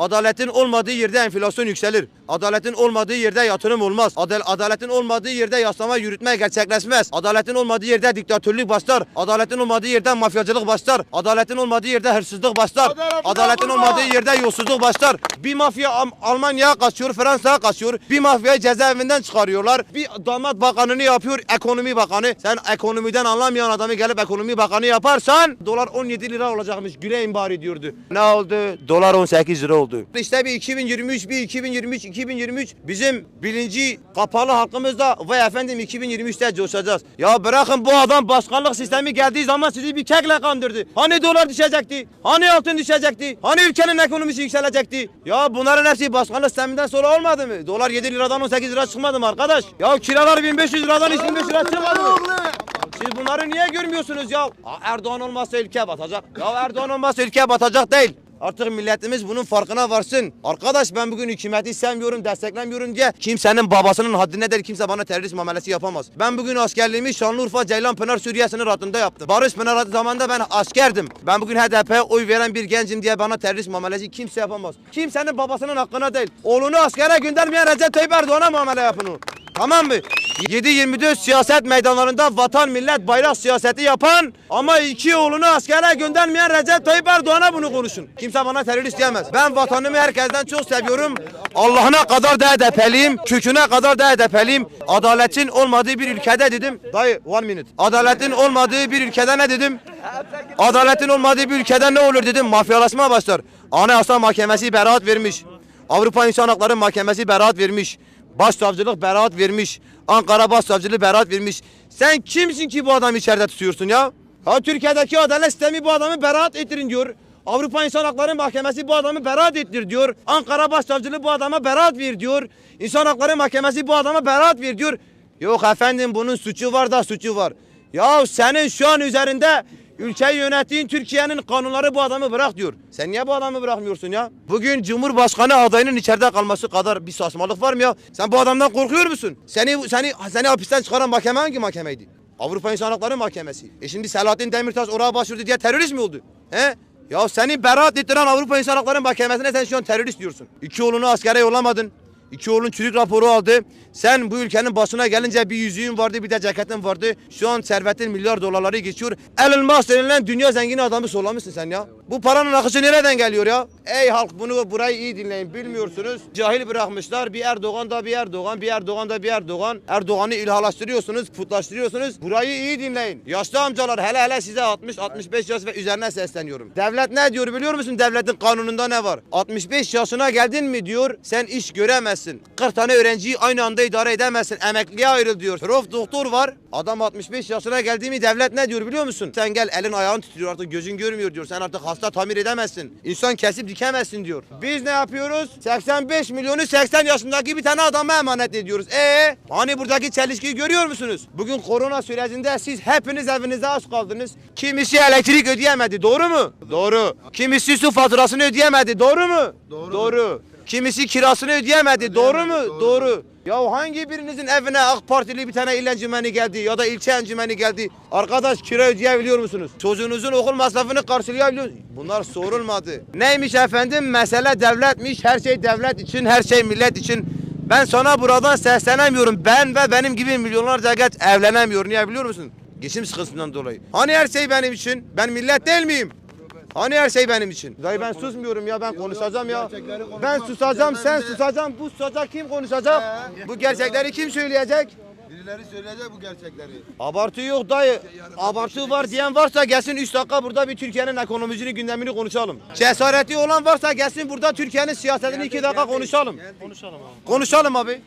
Adaletin olmadığı yerde enflasyon yükselir. Adaletin olmadığı yerde yatırım olmaz. Adal adaletin olmadığı yerde yaslama yürütme gerçekleşmez. Adaletin olmadığı yerde diktatörlük başlar. Adaletin olmadığı yerde mafyacılık başlar. Adaletin olmadığı yerde hırsızlık başlar. Adalet Adaletin olmadığı yerde yolsuzluk başlar. Bir mafya Am- Almanya'ya kaçıyor, Fransa'ya kaçıyor. Bir mafyayı cezaevinden çıkarıyorlar. Bir damat bakanını yapıyor, ekonomi bakanı. Sen ekonomiden anlamayan adamı gelip ekonomi bakanı yaparsan dolar 17 lira olacakmış. Güleyin bari diyordu. Ne oldu? Dolar 18 lira oldu. İşte bir 2023, bir 2023, 2023 bizim bilinci kapalı halkımızda vay efendim 2023'te coşacağız. Ya bırakın bu adam başkanlık sistemi geldiği zaman sizi bir kekle kandırdı. Hani dolar düşecekti? Hani altın düşecekti? Hani ülkenin ekonomisi yükselecekti? Ya bunların hepsi başkanlık sisteminden sonra olmadı mı? Dolar 7 liradan 18 lira çıkmadı mı arkadaş? Ya kiralar 1500 liradan 2500 lira çıkmadı mı? Siz bunları niye görmüyorsunuz ya? Erdoğan olmazsa ülke batacak. Ya Erdoğan olmazsa ülke batacak değil. Artık milletimiz bunun farkına varsın. Arkadaş ben bugün hükümeti sevmiyorum, desteklemiyorum diye kimsenin babasının haddine değil kimse bana terörist muamelesi yapamaz. Ben bugün askerliğimi Şanlıurfa Ceylanpınar Suriye sınır hattında yaptım. Barış Pınar zamanında ben askerdim. Ben bugün HDP'ye oy veren bir gencim diye bana terörist muamelesi kimse yapamaz. Kimsenin babasının hakkına değil. Oğlunu askere göndermeyen Recep Tayyip Erdoğan'a muamele yapın o. Tamam mı? 7-24 siyaset meydanlarında vatan millet bayrak siyaseti yapan ama iki oğlunu askere göndermeyen Recep Tayyip Erdoğan'a bunu konuşun. Kimse bana terörist diyemez. Ben vatanımı herkesten çok seviyorum. Allah'ına kadar da HDP'liyim. Köküne kadar da HDP'liyim. Adaletin olmadığı bir ülkede dedim. Dayı one minute. Adaletin olmadığı bir ülkede ne dedim? Adaletin olmadığı bir ülkede ne olur dedim. Mafyalaşma başlar. Anayasa Mahkemesi beraat vermiş. Avrupa İnsan Hakları Mahkemesi beraat vermiş. Başsavcılık beraat vermiş. Ankara Başsavcılığı beraat vermiş. Sen kimsin ki bu adamı içeride tutuyorsun ya? Ha Türkiye'deki adalet sistemi bu adamı beraat ettirin diyor. Avrupa İnsan Hakları Mahkemesi bu adamı beraat ettir diyor. Ankara Başsavcılığı bu adama beraat ver diyor. İnsan Hakları Mahkemesi bu adama beraat ver diyor. Yok efendim bunun suçu var da suçu var. Ya senin şu an üzerinde ülkeyi yönettiğin Türkiye'nin kanunları bu adamı bırak diyor. Sen niye bu adamı bırakmıyorsun ya? Bugün Cumhurbaşkanı adayının içeride kalması kadar bir saçmalık var mı ya? Sen bu adamdan korkuyor musun? Seni seni seni hapisten çıkaran mahkeme hangi mahkemeydi? Avrupa İnsan Hakları Mahkemesi. E şimdi Selahattin Demirtaş oraya başvurdu diye terörist mi oldu? He? Ya seni beraat ettiren Avrupa İnsan Hakları Mahkemesi'ne sen şu an terörist diyorsun. İki oğlunu askere yollamadın. İki oğlun çürük raporu aldı. Sen bu ülkenin başına gelince bir yüzüğün vardı bir de ceketin vardı. Şu an servetin milyar dolarları geçiyor. Elon Musk denilen dünya zengini adamı sollamışsın sen ya. Bu paranın akışı nereden geliyor ya? Ey halk bunu burayı iyi dinleyin bilmiyorsunuz. Cahil bırakmışlar. Bir Erdoğan da bir Erdoğan, bir Erdoğan da bir Erdoğan. Erdoğan'ı ilhalaştırıyorsunuz, putlaştırıyorsunuz. Burayı iyi dinleyin. Yaşlı amcalar hele hele size 60-65 yaş ve üzerine sesleniyorum. Devlet ne diyor biliyor musun? Devletin kanununda ne var? 65 yaşına geldin mi diyor sen iş göremezsin. 40 tane öğrenciyi aynı anda idare edemezsin. Emekliye ayrıl diyor. Prof doktor var. Adam 65 yaşına geldi mi devlet ne diyor biliyor musun? Sen gel elin ayağın titriyor artık gözün görmüyor diyor. Sen artık hasta tamir edemezsin. İnsan kesip dikemezsin diyor. Biz ne yapıyoruz? 85 milyonu 80 yaşındaki bir tane adama emanet ediyoruz. E hani buradaki çelişkiyi görüyor musunuz? Bugün korona sürecinde siz hepiniz evinizde aç kaldınız. Kimisi elektrik ödeyemedi. Doğru mu? Doğru. Kimisi su faturasını ödeyemedi. Doğru mu? Doğru. Doğru. Kimisi kirasını ödeyemedi. Doğru mu? Doğru. Doğru. Ya hangi birinizin evine AK Partili bir tane il encümeni geldi ya da ilçe encümeni geldi? Arkadaş kira ödeyebiliyor musunuz? Çocuğunuzun okul masrafını karşılayabiliyor musunuz? Bunlar sorulmadı. Neymiş efendim? Mesele devletmiş. Her şey devlet için, her şey millet için. Ben sana buradan seslenemiyorum. Ben ve benim gibi milyonlarca genç evlenemiyor. Niye biliyor musun? Geçim sıkıntısından dolayı. Hani her şey benim için? Ben millet değil miyim? Hani her şey benim için? Dayı ben susmuyorum ya ben konuşacağım ya. Ben susacağım sen susacağım bu susacak kim konuşacak? Bu gerçekleri kim söyleyecek? Birileri söyleyecek bu gerçekleri. Abartı yok dayı. Abartı var diyen varsa gelsin 3 dakika burada bir Türkiye'nin ekonomisini gündemini konuşalım. Cesareti olan varsa gelsin burada Türkiye'nin siyasetini 2 dakika konuşalım. Konuşalım abi. Konuşalım abi.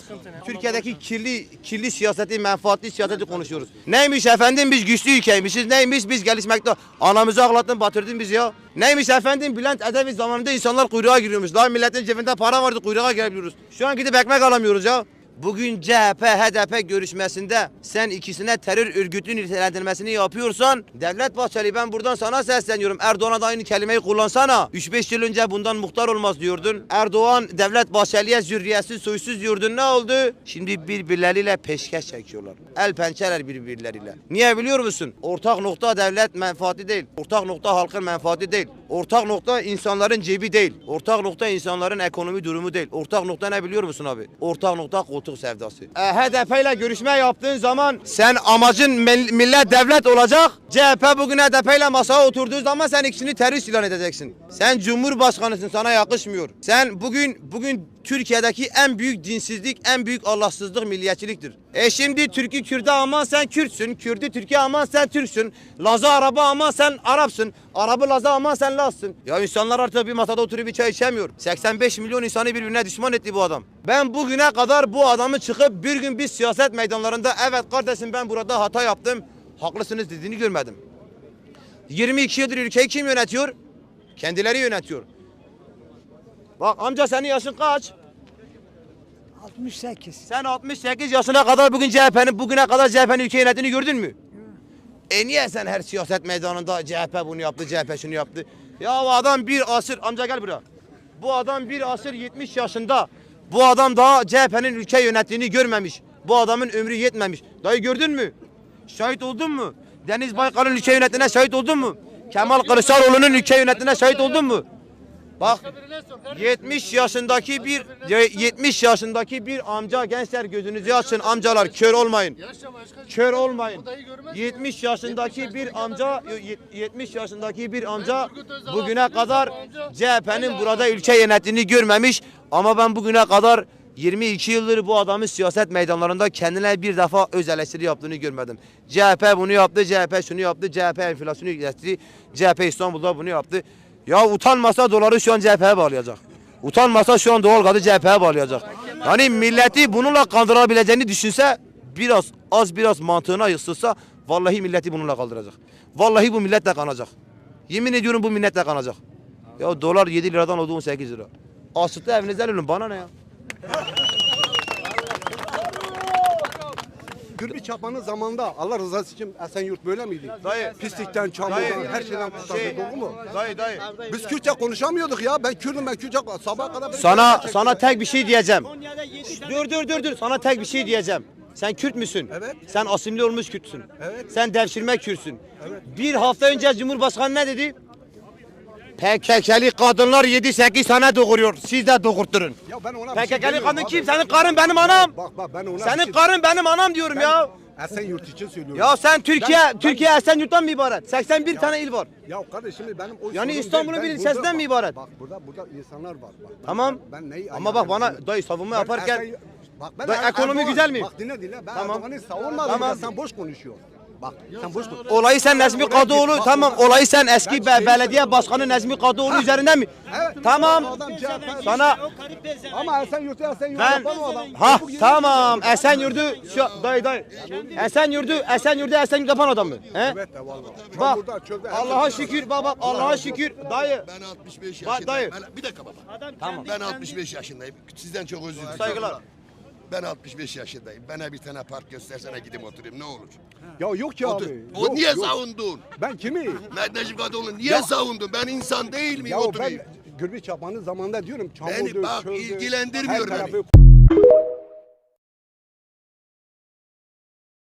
Sıkıntı ne? Türkiye'deki kirli kirli siyaseti, menfaatli siyaseti konuşuyoruz. Neymiş efendim biz güçlü ülkeymişiz. Neymiş biz gelişmekte. Anamızı ağlattın batırdın bizi ya. Neymiş efendim Bülent Ecevit zamanında insanlar kuyruğa giriyormuş. Daha milletin cebinde para vardı kuyruğa girebiliyoruz. Şu an gidip ekmek alamıyoruz ya. Bugün CHP, HDP görüşmesinde sen ikisine terör örgütü nitelendirmesini yapıyorsan Devlet Bahçeli ben buradan sana sesleniyorum. Erdoğan'a da aynı kelimeyi kullansana. 3-5 yıl önce bundan muhtar olmaz diyordun. Erdoğan Devlet Bahçeli'ye zürriyetsiz soysuz diyordun. Ne oldu? Şimdi birbirleriyle peşkeş çekiyorlar. El pençeler birbirleriyle. Niye biliyor musun? Ortak nokta devlet menfaati değil. Ortak nokta halkın menfaati değil. Ortak nokta insanların cebi değil. Ortak nokta insanların ekonomi durumu değil. Ortak nokta ne biliyor musun abi? Ortak nokta koltuk sevdası. E, HDP ile görüşme yaptığın zaman sen amacın mil- millet devlet olacak. CHP bugün HDP ile masaya oturduğu zaman sen ikisini terörist ilan edeceksin. Sen cumhurbaşkanısın sana yakışmıyor. Sen bugün bugün Türkiye'deki en büyük dinsizlik, en büyük Allahsızlık milliyetçiliktir. E şimdi Türk'ü Kürt'e aman sen Kürtsün, Kürt'ü Türkiye aman sen Türksün, Laz'ı Arap'a aman sen Arapsın, Arap'ı Laz'a aman sen Laz'sın. Ya insanlar artık bir masada oturup bir çay içemiyor. 85 milyon insanı birbirine düşman etti bu adam. Ben bugüne kadar bu adamı çıkıp bir gün bir siyaset meydanlarında evet kardeşim ben burada hata yaptım, haklısınız dediğini görmedim. 22 yıldır ülkeyi kim yönetiyor? Kendileri yönetiyor. Bak amca senin yaşın kaç? 68. Sen 68 yaşına kadar bugün CHP'nin bugüne kadar CHP'nin ülke yönettiğini gördün mü? E niye sen her siyaset meydanında CHP bunu yaptı, CHP şunu yaptı? Ya bu adam bir asır, amca gel buraya. Bu adam bir asır 70 yaşında. Bu adam daha CHP'nin ülke yönettiğini görmemiş. Bu adamın ömrü yetmemiş. Dayı gördün mü? Şahit oldun mu? Deniz Baykal'ın ülke yönettiğine şahit oldun mu? Kemal Kılıçdaroğlu'nun ülke yönettiğine şahit oldun mu? Bak 70 yaşındaki bir 70 yaşındaki bir amca gençler gözünüzü açın amcalar kör olmayın. Kör olmayın. 70 yaşındaki bir amca 70 yaşındaki bir amca bugüne kadar CHP'nin burada ülke yönettiğini görmemiş ama ben bugüne kadar 22 yıldır bu adamın siyaset meydanlarında kendine bir defa öz eleştiri yaptığını görmedim. CHP bunu yaptı, CHP şunu yaptı, CHP enflasyonu getirdi, CHP İstanbul'da bunu yaptı. Ya utanmasa doları şu an CHP'ye bağlayacak. Utanmasa şu an doğalgazı CHP'ye bağlayacak. Yani milleti bununla kandırabileceğini düşünse biraz az biraz mantığına yısılsa vallahi milleti bununla kaldıracak. Vallahi bu millet de kanacak. Yemin ediyorum bu millet de kanacak. Ya dolar 7 liradan oldu 18 lira. Asıtlı evinizden ölün bana ne ya? Gürbüz Çapa'nın zamanında Allah rızası için Esenyurt böyle miydi? Dayı. Pislikten, çamurdan, her şeyden kurtardı Şey, doğru mu? Dayı dayı. Biz Kürtçe konuşamıyorduk ya. Ben Kürdüm ben Kürtçe sabah kadar... Sana sana tek bir şey diyeceğim. Dur dur dur dur. Sana tek bir şey diyeceğim. Sen Kürt müsün? Evet. Sen asimli olmuş Kürtsün. Evet. Sen devşirme Kürtsün. Bir hafta önce Cumhurbaşkanı ne dedi? PKK'li kadınlar 7-8 tane doğuruyor. Siz de doğurtturun. Ya ben ona bir şey PKK'li demiyorum kadın abi. kim? Senin karın benim anam. Bak bak ben ona bir Senin şey- karın benim anam diyorum Ben ya. Esenyurt için söylüyorum. Ya sen Türkiye, Ben- ben- Türkiye Esenyurt'tan mı ibaret? 81 tane il var. Ya kardeşim benim o Yani sorun İstanbul'un bir Ben ilçesinden burada- mi ibaret? Bak burada burada insanlar var. Bak, Tamam. Ben neyi Ama bak bana ayarlayayım? dayı savunma Ben yaparken Esen- Bak ben Dayı, ekonomi güzel mi? Bak dinle dinle. Ben Tamam. Erdoğan'ı savunmadım. Tamam. Sen boş konuşuyorsun. Bak sen boş konuş. Olayı sen Nezmi Kadıoğlu tamam olayı sen eski Ben be- belediye başkanı Nezmi Kadıoğlu üzerinden mi? Evet. Tamam. Adam Sana Ama Esenyurt'u Esenyurt'u ben yapan o adam. ha tamam Esenyurt'u şu dayı dayı Esenyurt'u Esenyurt'u Esenyurt yapan adam mı? He? Evet de vallahi. Bak Çamurda, çölde, her Allah'a şükür bak Allah'a şükür dayı Ben 65 Bak dayı. yaşındayım. Ben, bir dakika baba. Tamam. Ben 65 yaşındayım. Sizden çok özür dilerim. Saygılar. Ben 65 yaşındayım. Bana bir tane park göstersene gideyim oturayım ne olur. Ya yok ki Otur. abi. O Yok, niye yok. savundun? Ben kimi? Mehmet Necip Kadıoğlu niye Ya- savundun? Ben insan değil miyim Ya ben oturayım? Gürbüz Çapa'nın zamanında diyorum çamurdu, Beni bak çöldü, ilgilendirmiyor her tarafı beni.